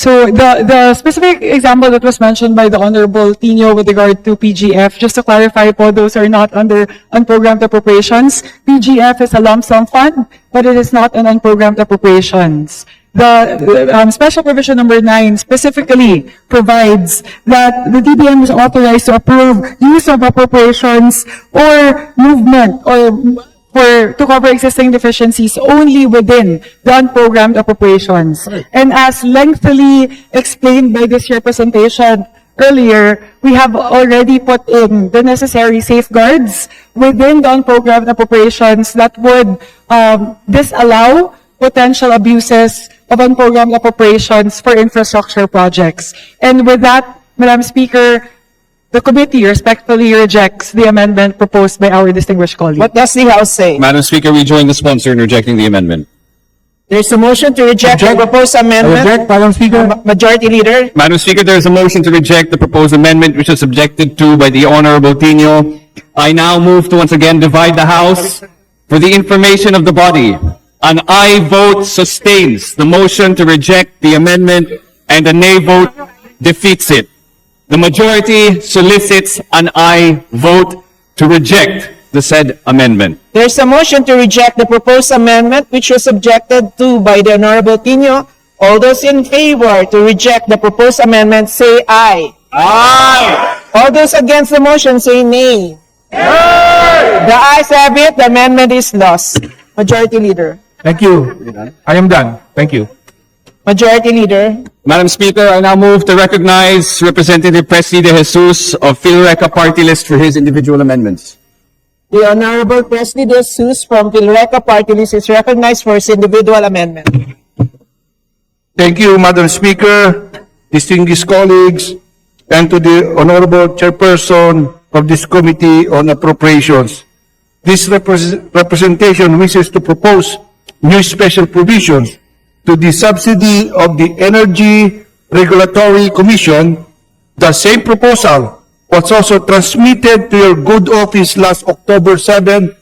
So the, the specific example that was mentioned by the Honorable Tino with regard to PGF, just to clarify po, those are not under unprogrammed appropriations. PGF is a lump sum fund, but it is not an unprogrammed appropriations. The um, special provision number nine specifically provides that the DBM is authorized to approve use of appropriations or movement or for, to cover existing deficiencies only within the unprogrammed appropriations. And as lengthily explained by this representation earlier, we have already put in the necessary safeguards within the unprogrammed appropriations that would um, disallow potential abuses of unprogrammed appropriations for infrastructure projects. And with that, Madam Speaker, the committee respectfully rejects the amendment proposed by our distinguished colleague. What does the House say? Madam Speaker, we join the sponsor in rejecting the amendment. There's a motion to reject the Object. proposed amendment. Reject, Madam Speaker. Ma- Majority Leader, Madam Speaker, there is a motion to reject the proposed amendment which was objected to by the Honorable Tino. I now move to once again divide the House for the information of the body. An aye vote sustains the motion to reject the amendment and a nay vote defeats it. The majority solicits an aye vote to reject the said amendment. there's a motion to reject the proposed amendment which was objected to by the Honorable Tino. All those in favor to reject the proposed amendment say aye. Aye. All those against the motion say nay. The ayes have it, the amendment is lost. Majority Leader. Thank you. I am done. Thank you. Majority Leader, Madam Speaker, I now move to recognize Representative Presley De Jesus of Philreca Party List for his individual amendments. the Honorable Presley De Jesus from Pilreca Party List is recognized for his individual amendment. Thank you, Madam Speaker, distinguished colleagues, and to the Honorable Chairperson of this Committee on Appropriations. This repres- representation wishes to propose new special provisions to the subsidy of the Energy Regulatory Commission. The same proposal was also transmitted to your good office last October 7,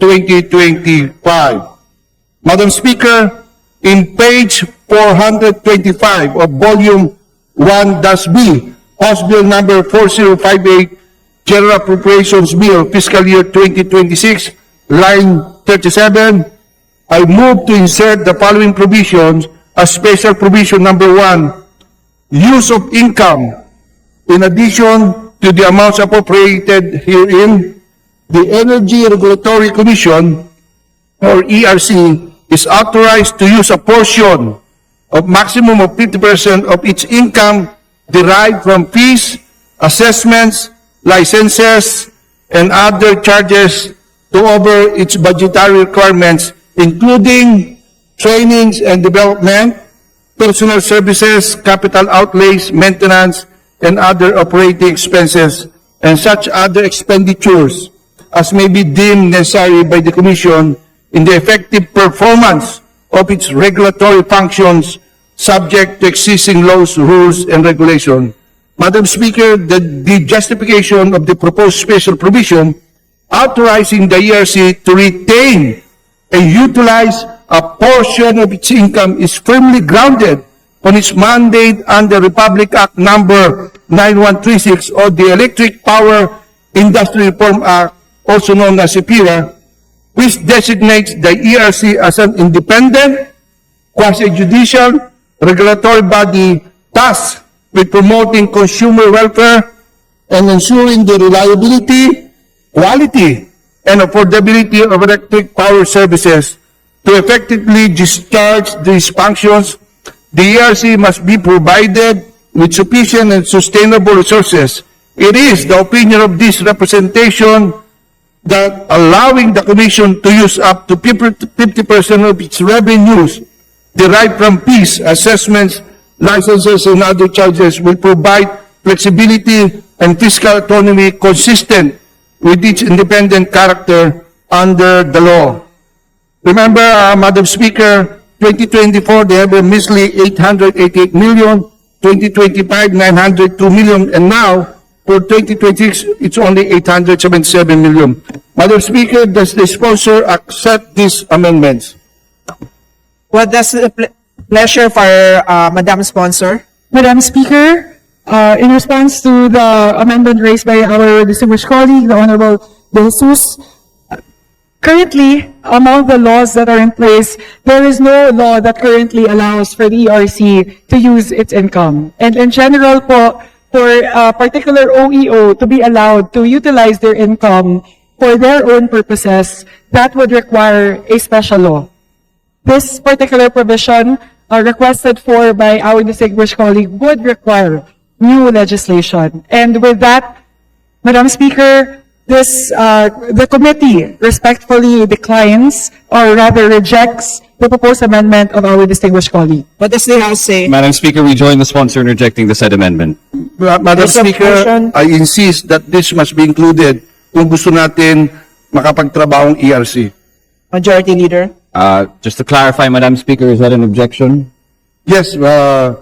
2025. Madam Speaker, in page 425 of Volume 1-B, House Bill Number 4058, General Appropriations Bill, Fiscal Year 2026, line 37, I move to insert the following provisions as special provision number one, use of income in addition to the amounts appropriated herein, the Energy Regulatory Commission or ERC is authorized to use a portion of maximum of 50% of its income derived from fees, assessments, licenses, and other charges to over its budgetary requirements, including trainings and development, personal services, capital outlays, maintenance, and other operating expenses, and such other expenditures as may be deemed necessary by the Commission in the effective performance of its regulatory functions subject to existing laws, rules, and regulation. Madam Speaker, the, the justification of the proposed special provision authorizing the ERC to retain and utilize a portion of its income is firmly grounded on its mandate under Republic Act Number 9136 or the Electric Power Industry Reform Act, also known as EPIRA, which designates the ERC as an independent, quasi-judicial regulatory body tasked with promoting consumer welfare and ensuring the reliability, quality, and affordability of electric power services. To effectively discharge these functions, the ERC must be provided with sufficient and sustainable resources. It is the opinion of this representation that allowing the commission to use up to 50% of its revenues derived from fees, assessments, licenses, and other charges will provide flexibility and fiscal autonomy consistent with its independent character under the law. Remember, uh, Madam Speaker, 2024, they have a measly 888 million, 2025, 902 million, and now, for 2026, it's only 877 million. Madam Speaker, does the sponsor accept these amendments? What does the ple- pleasure for uh, Madam Sponsor? Madam Speaker, uh, in response to the amendment raised by our distinguished colleague, the Honorable De Jesus, uh, currently, among the laws that are in place, there is no law that currently allows for the ERC to use its income. And in general po, for a particular OEO to be allowed to utilize their income for their own purposes, that would require a special law. This particular provision uh, requested for by our distinguished colleague would require new legislation. And with that, Madam Speaker, this, uh, the committee respectfully declines or rather rejects the proposed amendment of our distinguished colleague. What does the House say? Madam Speaker, we join the sponsor in rejecting the said amendment. Ma- Madam There's Speaker. I insist that this must be included kung gusto natin makapagtrabahong ERC. Majority Leader. Uh, just to clarify, Madam Speaker, is that an objection? Yes, uh,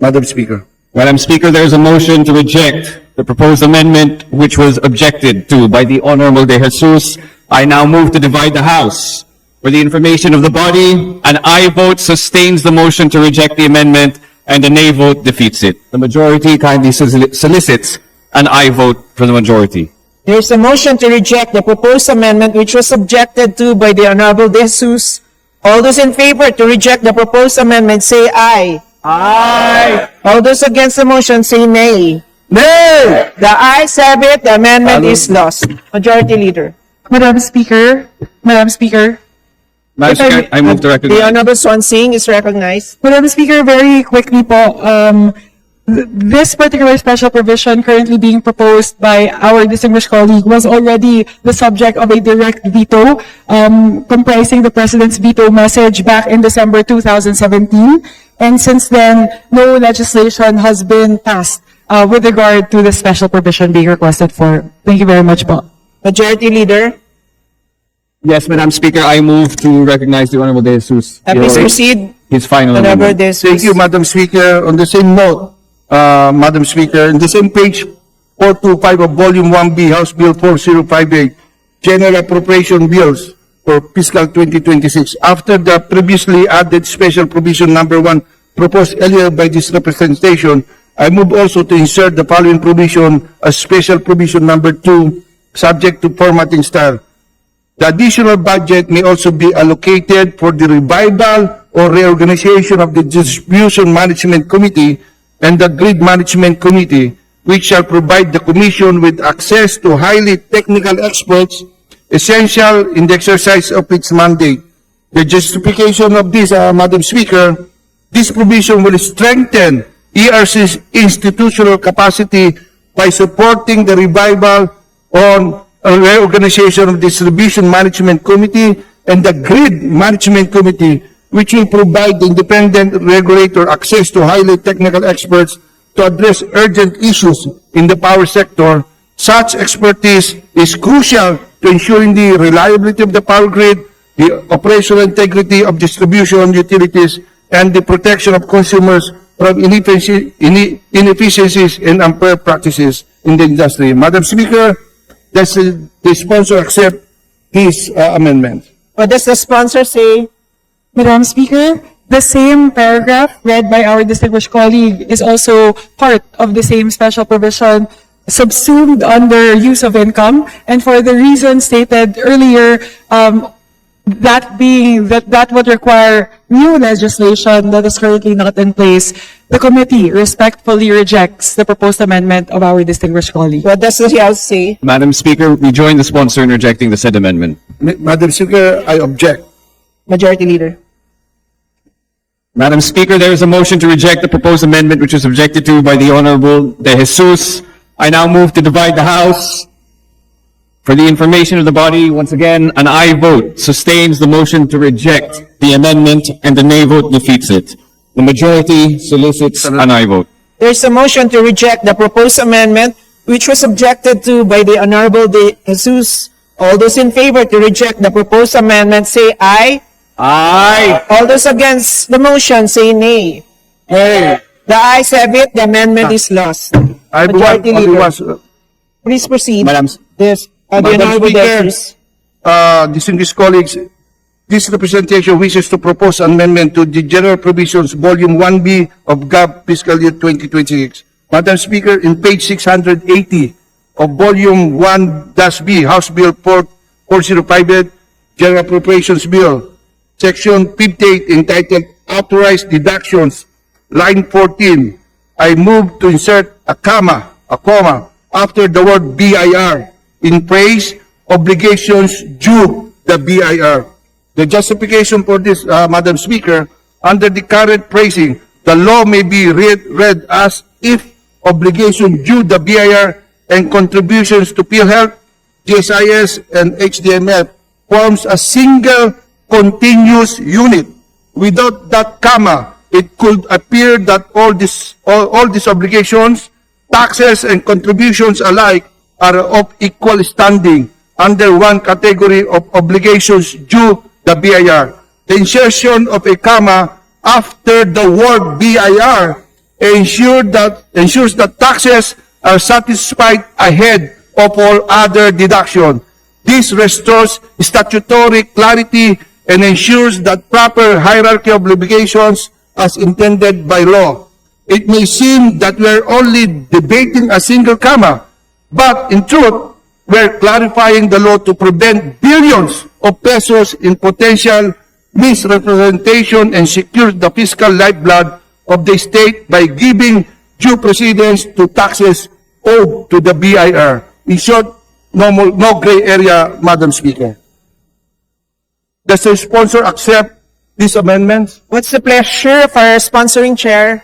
Madam Speaker. Madam Speaker, there is a motion to reject the proposed amendment which was objected to by the Honorable De Jesus. I now move to divide the House. For the information of the body, an aye vote sustains the motion to reject the amendment and a nay vote defeats it. The majority kindly solic- solicits an aye vote for the majority. There's a motion to reject the proposed amendment which was objected to by the Honorable De Jesus. All those in favor to reject the proposed amendment say aye. Aye. All those against the motion say nay. Nay! The ayes have it, the amendment is lost. Majority Leader. Madam Speaker, Madam Speaker, Madam If I Speaker, may- I move to The recognize. Honorable Swan Singh is recognized. Madam Speaker, very quickly po, um, th- this particular special provision currently being proposed by our distinguished colleague was already the subject of a direct veto, um, comprising the President's veto message back in December 2017. And since then, no legislation has been passed, uh, with regard to the special provision being requested for. Thank you very much po. Majority Leader. Yes, Madam Speaker, I move to recognize the Honorable De Jesus. Uh, Please proceed. His final Honorable amendment. De Jesus. Thank you, Madam Speaker. On the same note, uh, Madam Speaker, in the same page 425 of Volume 1B, House Bill 4058, General Appropriation Bills for fiscal 2026, after the previously added special provision number one proposed earlier by this representation, I move also to insert the following provision as special provision number two, subject to formatting style. The additional budget may also be allocated for the revival or reorganization of the Distribution Management Committee and the Grid Management Committee, which shall provide the Commission with access to highly technical experts essential in the exercise of its mandate. The justification of this, uh, Madam Speaker, this provision will strengthen ERC's institutional capacity by supporting the revival on a reorganization of Distribution Management Committee and the Grid Management Committee, which will provide the independent regulator access to highly technical experts to address urgent issues in the power sector. Such expertise is crucial to ensuring the reliability of the power grid, the operational integrity of distribution utilities, and the protection of consumers from inefficiencies and unfair practices in the industry. Madam Speaker, does the the sponsor accept his uh, amendment? What does the sponsor say? Madam Speaker, the same paragraph read by our distinguished colleague is also part of the same special provision subsumed under use of income. And for the reason stated earlier, um, that being, that, that would require new legislation that is currently not in place, the committee respectfully rejects the proposed amendment of our distinguished colleague. What does the House say? Madam Speaker, we join the sponsor in rejecting the said amendment. Ma- Madam Speaker, I object. Majority Leader. Madam Speaker, there is a motion to reject the proposed amendment which was objected to by the Honorable De Jesus. I now move to divide the House. For the information of the body, once again, an aye vote sustains the motion to reject the amendment and the nay vote defeats it. The majority solicits an aye vote. There's a motion to reject the proposed amendment which was objected to by the Honorable De Jesus. All those in favor to reject the proposed amendment say aye. Aye. All those against the motion say nay. Hey, The ayes have it, the amendment is lost. I have one, Majority only Leader. one, uh, Please proceed. Madam, Yes, uh, the Madam Honorable Speaker. Jesus. uh, distinguished colleagues, This representation wishes to propose amendment to the general provisions, volume 1B of GAB fiscal year 2026. Madam Speaker, in page 680 of volume 1-B, House Bill 4 4058, General Appropriations Bill, section 58 entitled Authorized Deductions, line 14, I move to insert a comma, a comma, after the word BIR in praise obligations due the BIR. The justification for this, uh, Madam Speaker, under the current phrasing, the law may be read, read as if obligation due the BIR and contributions to PhilHealth, GSIS, and HDMF forms a single continuous unit. Without that comma, it could appear that all this, all, all these obligations, taxes and contributions alike are of equal standing under one category of obligations due the BIR. The insertion of a comma after the word BIR ensure that, ensures that taxes are satisfied ahead of all other deduction. This restores statutory clarity and ensures that proper hierarchy of obligations as intended by law. It may seem that we are only debating a single comma, but in truth, we're clarifying the law to prevent billions of pesos in potential misrepresentation and secure the fiscal lifeblood of the state by giving due precedence to taxes owed to the BIR. In short, no, no gray area, Madam Speaker. Does the sponsor accept these amendments? What's the pleasure of our sponsoring chair?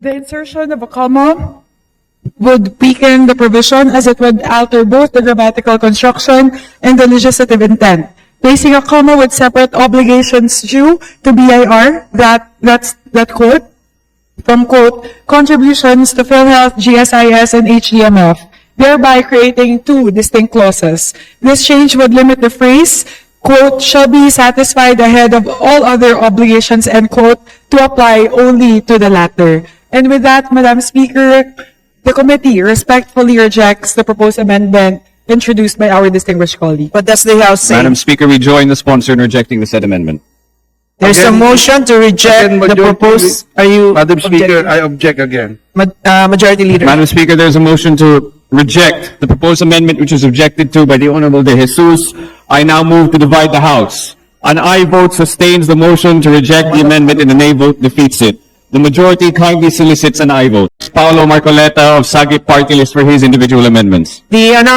The insertion of a comma would weaken the provision as it would alter both the grammatical construction and the legislative intent. Placing a comma with separate obligations due to BIR, that, that's, that quote, from quote, contributions to PhilHealth, GSIS, and HDMF, thereby creating two distinct clauses. This change would limit the phrase, quote, shall be satisfied ahead of all other obligations, end quote, to apply only to the latter. And with that, Madam Speaker, the committee respectfully rejects the proposed amendment introduced by our distinguished colleague. What does the House say? Madam Speaker, we join the sponsor in rejecting the said amendment. There's a Again- motion to reject Again, the majority- proposed, are you? Madam Speaker, objecting? I object again. Ma- uh, Majority Leader. Madam Speaker, there's a motion to reject the proposed amendment which was objected to by the Honorable De Jesus. I now move to divide the House. An aye vote sustains the motion to reject the amendment and a nay vote defeats it. The majority kindly solicits an aye vote. Paolo Marcoleta of Sagip Party List for his individual amendments. The, honor-